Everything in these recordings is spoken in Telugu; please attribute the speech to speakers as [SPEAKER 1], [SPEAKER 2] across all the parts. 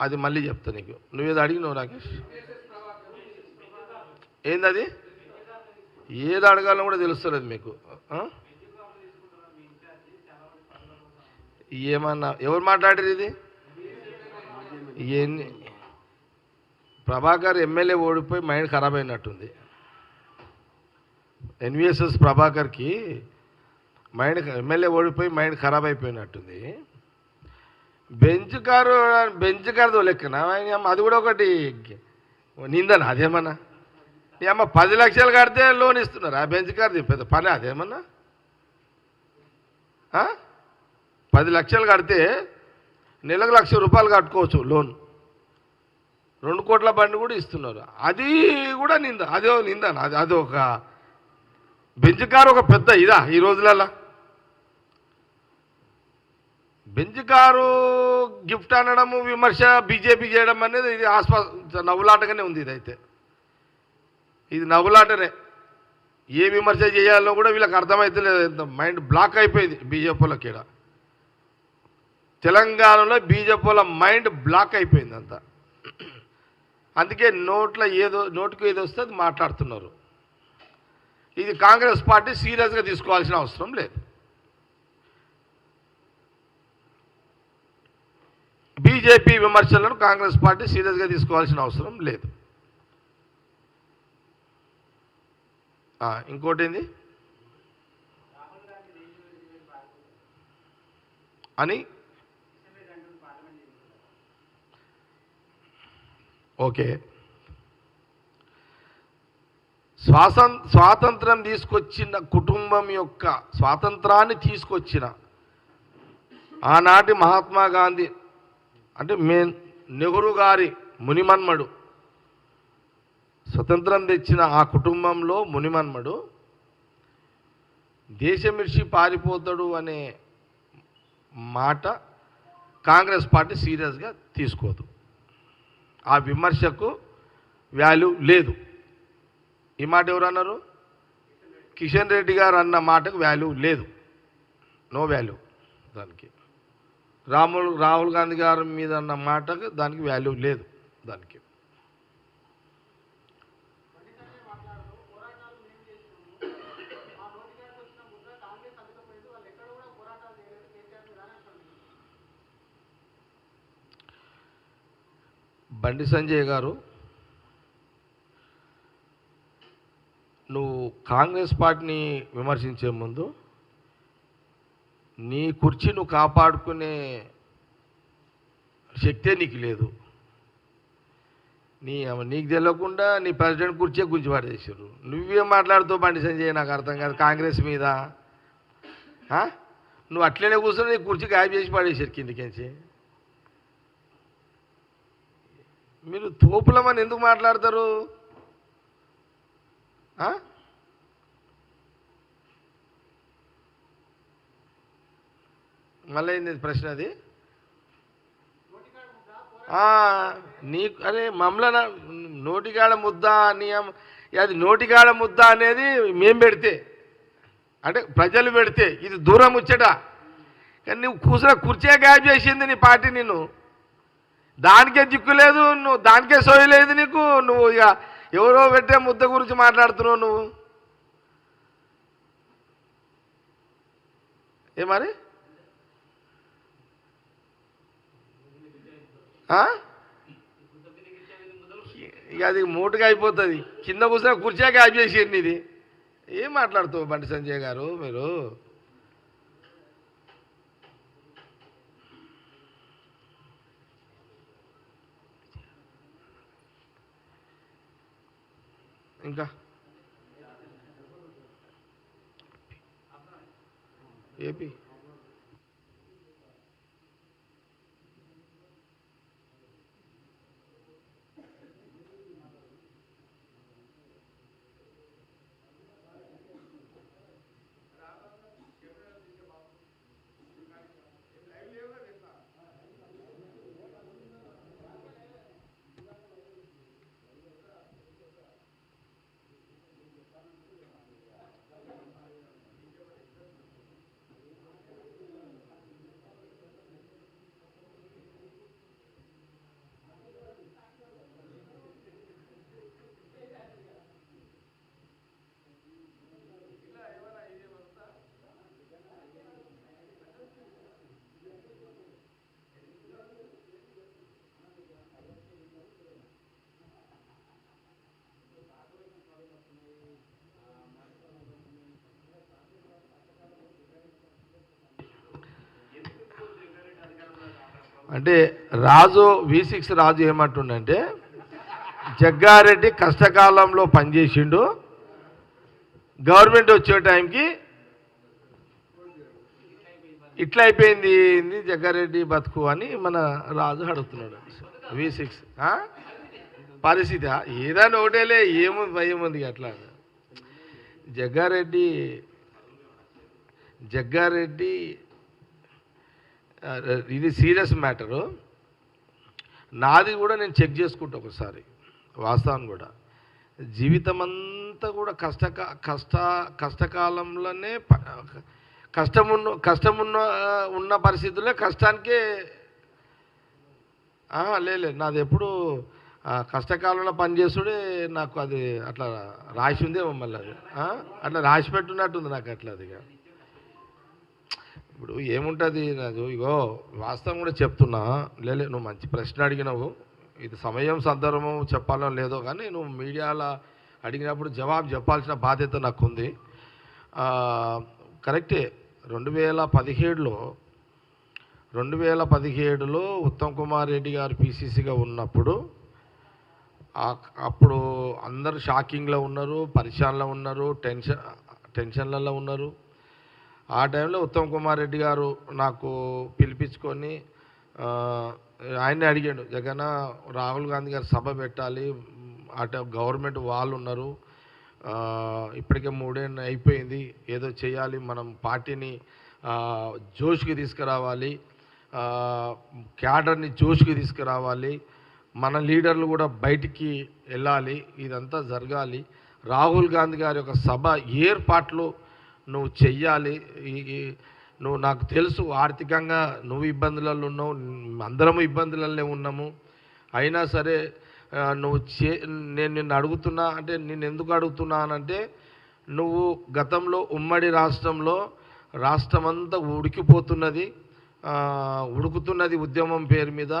[SPEAKER 1] అది మళ్ళీ చెప్తా నీకు. నువ్వేదో అడిగినావు రాకేష్. ఏంది అది ఏది అడగాలో కూడా తెలుస్తలేదు మీకు. ఏమన్నా ఎవరు మాట్లాడారు ఇది? ఎన్ని ప్రభాకర్ ఎమ్మెల్యే ఓడిపోయి మైండ్ ఖరాబ్ అయినట్టుంది. ఎన్విఎస్ఎస్ ప్రభాకర్కి మైండ్ ఎమ్మెల్యే ఓడిపోయి మైండ్ ఖరాబ్ అయిపోయినట్టుంది. బెంచ్ కారు బెంచ్ కారు లెక్కన? అది కూడా ఒకటి నిందన? అదేమన్నా? నీ అమ్మ పది లక్షలు కడితే లోన్ ఇస్తున్నారు? ఆ బెంచ్ కారు పెద్ద పని అదేమన్నా? పది లక్షలు కడితే నెలకు లక్ష రూపాయలు కట్టుకోవచ్చు లోన్. రెండు కోట్ల బండి కూడా ఇస్తున్నారు. అది కూడా నింద అదే నింద అది అది ఒక బెంచ్ కారు ఒక పెద్ద ఇదా ఈ రోజులలో బెంజ్ కారు గిఫ్ట్ అనడము విమర్శ బీజేపీ చేయడం అనేది ఇది ఆస్పా నవ్వులాటగానే ఉంది ఇదైతే. ఇది నవ్వులాటనే. ఏ విమర్శ చేయాలో కూడా వీళ్ళకి అర్థమవుతలేదు మైండ్ బ్లాక్ అయిపోయింది బీజేపీలో కూడా తెలంగాణలో బీజేపీల మైండ్ బ్లాక్ అయిపోయింది అంతా. అందుకే నోట్లో ఏదో నోటుకు ఏదో వస్తే అది మాట్లాడుతున్నారు. ఇది కాంగ్రెస్ పార్టీ సీరియస్గా తీసుకోవాల్సిన అవసరం లేదు. బీజేపీ విమర్శలను కాంగ్రెస్ పార్టీ సీరియస్గా తీసుకోవాల్సిన అవసరం లేదు. ఇంకోటి ఏంది అని? ఓకే. స్వాసం స్వాతంత్రం తీసుకొచ్చిన కుటుంబం యొక్క స్వాతంత్రాన్ని తీసుకొచ్చిన ఆనాటి మహాత్మా గాంధీ అంటే మే నెహ్రూ గారి మునిమన్మడు. స్వతంత్రం తెచ్చిన ఆ కుటుంబంలో మునిమన్మడు. దేశమిర్చి పారిపోతాడు అనే మాట కాంగ్రెస్ పార్టీ సీరియస్గా తీసుకోదు. ఆ విమర్శకు వాల్యూ లేదు. ఈ మాట ఎవరు అన్నారు కిషన్ రెడ్డి గారు అన్న మాటకు వాల్యూ లేదు. నో వాల్యూ దానికి. రాములు రాహుల్ గాంధీ గారి మీద అన్న మాటకు దానికి వాల్యూ లేదు దానికి. బండి సంజయ్ గారు నువ్వు కాంగ్రెస్ పార్టీని విమర్శించే ముందు నీ కుర్చీ నువ్వు కాపాడుకునే శక్తే నీకు లేదు. నీ నీకు తెలియకుండా నీ ప్రెసిడెంట్ కుర్చీ గుంజి పడేసారు నువ్వేం మాట్లాడుతావు బండి సంజయ్ నాకు అర్థం కాదు కాంగ్రెస్ మీద. నువ్వు అట్లనే కూర్చొని నీ కుర్చీ గాయబ్ చేసి పడేసారు కిందికించి మీరు తోపులమని ఎందుకు మాట్లాడతారు? మళ్ళీ ఏంది ప్రశ్న అది? నీ అరే మమ్మల్ని నోటికాడ ముద్ద నీ అది నోటికాడ ముద్ద అనేది మేము పెడితే అంటే ప్రజలు పెడితే ఇది దూరం వచ్చేట కానీ నువ్వు కూసిన కుర్చే గ్యాప్ చేసింది నీ పార్టీ నిన్ను. దానికే దిక్కు లేదు నువ్వు దానికే సోయలేదు నీకు నువ్వు ఇక ఎవరో పెట్టే ముద్ద గురించి మాట్లాడుతున్నావు నువ్వు. ఏ మరి ఆ? ఇక అది మూటగా అయిపోతుంది. కింద కూర్చున్న కుర్చీ గ్యాప్ చేసేయండి ఇది ఏం మాట్లాడుతావు బండి సంజయ్ గారు మీరు? ఇంకా? ఏపీ? అంటే రాజు వి సిక్స్ రాజు ఏమంటుండంటే జగ్గారెడ్డి కష్టకాలంలో పనిచేసిండు. గవర్నమెంట్ వచ్చే టైంకి ఇట్లా అయిపోయింది ఏంది జగ్గారెడ్డి బతుకు అని మన రాజు అడుగుతున్నాడు. వి సిక్స్ పరిస్థితి ఏదైనా ఒకటేలే ఏముంది భయం ఉంది అట్లా. జగ్గారెడ్డి జగ్గారెడ్డి ఇది సీరియస్ మ్యాటరు. నాది కూడా నేను చెక్ చేసుకుంటా ఒకసారి వాస్తవం కూడా. జీవితం అంతా కూడా కష్ట కష్ట కష్టకాలంలోనే ప- కష్టమున్న కష్టమున్న ఉన్న పరిస్థితుల్లో కష్టానికే ఆ, లేదు నాది ఎప్పుడు కష్టకాలంలో పనిచేస్తుడే నాకు అది అట్లా రాసి ఉందేమో మళ్ళీ అది అట్లా రాసి పెట్టున్నట్టుంది నాకు అట్లా అది ఇప్పుడు ఏముంటుంది నాకు ఇగో వాస్తవం కూడా చెప్తున్నా. లేలే నువ్వు మంచి ప్రశ్న అడిగినావు. ఇది సమయం సందర్భం చెప్పాలో లేదో కానీ నువ్వు మీడియాలో అడిగినప్పుడు జవాబు చెప్పాల్సిన బాధ్యత నాకు ఉంది కరెక్టే. రెండు వేల పదిహేడులో రెండు వేల పదిహేడులో ఉత్తమ్ కుమార్ రెడ్డి గారు పీసీసీగా ఉన్నప్పుడు అప్పుడు అందరూ షాకింగ్లో ఉన్నారు పరిశాన్లో ఉన్నారు టెన్షన్ టెన్షన్లలో ఉన్నారు. ఆ టైంలో ఉత్తమ్ కుమార్ రెడ్డి గారు నాకు పిలిపించుకొని ఆయన్ని అడిగాడు జగన్ రాహుల్ గాంధీ గారు సభ పెట్టాలి అటు గవర్నమెంట్ వాళ్ళు ఉన్నారు ఇప్పటికే మూడేళ్ళు అయిపోయింది ఏదో చేయాలి మనం పార్టీని జోష్కి తీసుకురావాలి క్యాడర్ని జోష్కి తీసుకురావాలి మన లీడర్లు కూడా బయటికి వెళ్ళాలి ఇదంతా జరగాలి రాహుల్ గాంధీ గారి యొక్క సభ ఏర్పాట్లు నువ్వు చెయ్యాలి. నువ్వు నాకు తెలుసు ఆర్థికంగా నువ్వు ఇబ్బందులలో ఉన్నావు అందరము ఇబ్బందులలో ఉన్నాము. అయినా సరే నువ్వు చే నేను నిన్ను అడుగుతున్నా అంటే నేను ఎందుకు అడుగుతున్నానంటే నువ్వు గతంలో ఉమ్మడి రాష్ట్రంలో రాష్ట్రం అంతా ఉడికిపోతున్నది ఉడుకుతున్నది ఉద్యమం పేరు మీద.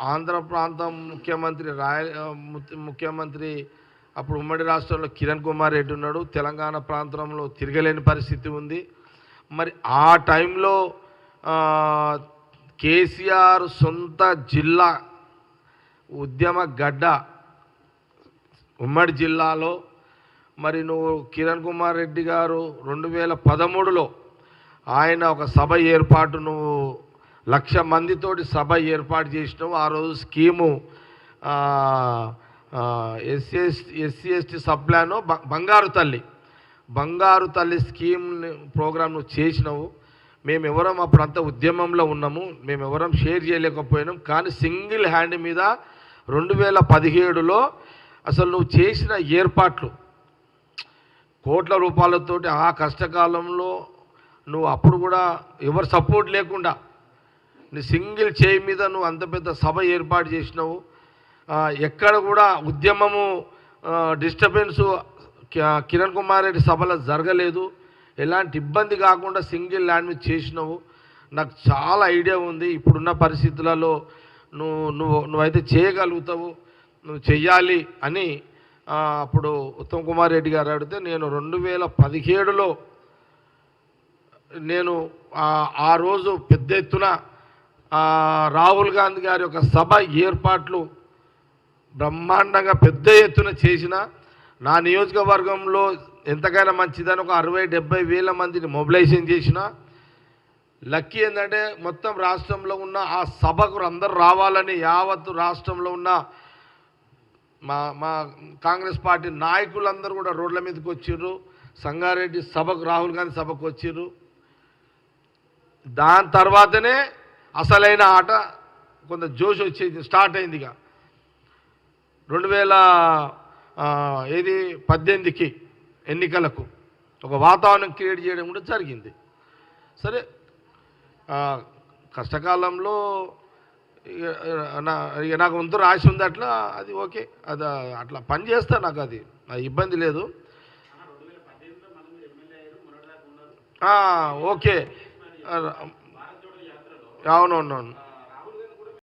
[SPEAKER 1] ఆంధ్ర ప్రాంతం ముఖ్యమంత్రి రాయ ము- ముఖ్యమంత్రి అప్పుడు ఉమ్మడి రాష్ట్రంలో కిరణ్ కుమార్ రెడ్డి ఉన్నాడు. తెలంగాణ ప్రాంతంలో తిరగలేని పరిస్థితి ఉంది. మరి ఆ టైంలో కేసీఆర్ సొంత జిల్లా ఉద్యమ గడ్డ ఉమ్మడి జిల్లాలో మరి నువ్వు కిరణ్ కుమార్ రెడ్డి గారు రెండు వేల పదమూడులో ఆయన ఒక సభ ఏర్పాటు నువ్వు లక్ష మందితోటి సభ ఏర్పాటు చేసినావు. ఆ రోజు scheme SC SC ST subplan బ- బంగారు తల్లి. బంగారు తల్లి స్కీమ్ ప్రోగ్రామ్ నువ్వు చేసినావు. మేము ఎవరం అప్పుడంతా ఉద్యమంలో ఉన్నాము. మేము ఎవరం షేర్ చేయలేకపోయినాం. కానీ సింగిల్ హ్యాండ్ మీద రెండు వేల పదిహేడులో అసలు నువ్వు చేసిన ఏర్పాట్లు కోట్ల రూపాయలతోటి ఆ కష్టకాలంలో నువ్వు అప్పుడు కూడా ఎవరు సపోర్ట్ లేకుండా నీ సింగిల్ చేయి మీద నువ్వు అంత పెద్ద సభ ఏర్పాటు చేసినావు. ఎక్కడ కూడా ఉద్యమము డిస్టర్బెన్సు కిరణ్ కుమార్ రెడ్డి సభలో జరగలేదు. ఎలాంటి ఇబ్బంది కాకుండా సింగిల్ ల్యాండ్ మీద చేసినావు. నాకు చాలా ఐడియా ఉంది. ఇప్పుడున్న పరిస్థితులలో నువ్వు నువ్వు నువ్వైతే చేయగలుగుతావు. నువ్వు చెయ్యాలి అని అప్పుడు ఉత్తమ్ కుమార్ రెడ్డి గారు అడిగితే నేను రెండు వేల పదిహేడులో నేను ఆ- రోజు పెద్ద ఎత్తున రాహుల్ గాంధీ గారి యొక్క సభ ఏర్పాట్లు బ్రహ్మాండంగా పెద్ద ఎత్తున చేసిన నా నియోజకవర్గంలో ఎంతకైనా మంచిదని ఒక అరవై డెబ్బై వేల మందిని మొబిలైజేషన్ చేసిన. లక్కీ ఏంటంటే మొత్తం రాష్ట్రంలో ఉన్న ఆ సభకు అందరూ రావాలని యావత్తు రాష్ట్రంలో ఉన్న మా మా కాంగ్రెస్ పార్టీ నాయకులందరూ కూడా రోడ్ల మీదకి వచ్చిర్రు. సంగారెడ్డి సభకు రాహుల్ గాంధీ సభకు వచ్చిర్రు. దాని తర్వాతనే అసలైన ఆట కొంత జోష్ వచ్చేది స్టార్ట్ అయింది ఇక రెండు వేల ఏది? పద్దెనిమిదికి ఎన్నికలకు ఒక వాతావరణం క్రియేట్ చేయడం కూడా జరిగింది. సరే కష్టకాలంలో ఇక, నాకు వంతు రాసి ఉంది అట్లా అది ఓకే. అది అట్లా పని చేస్తా నాకు అది. ఇబ్బంది లేదు. ఓకే. అవునవునవును.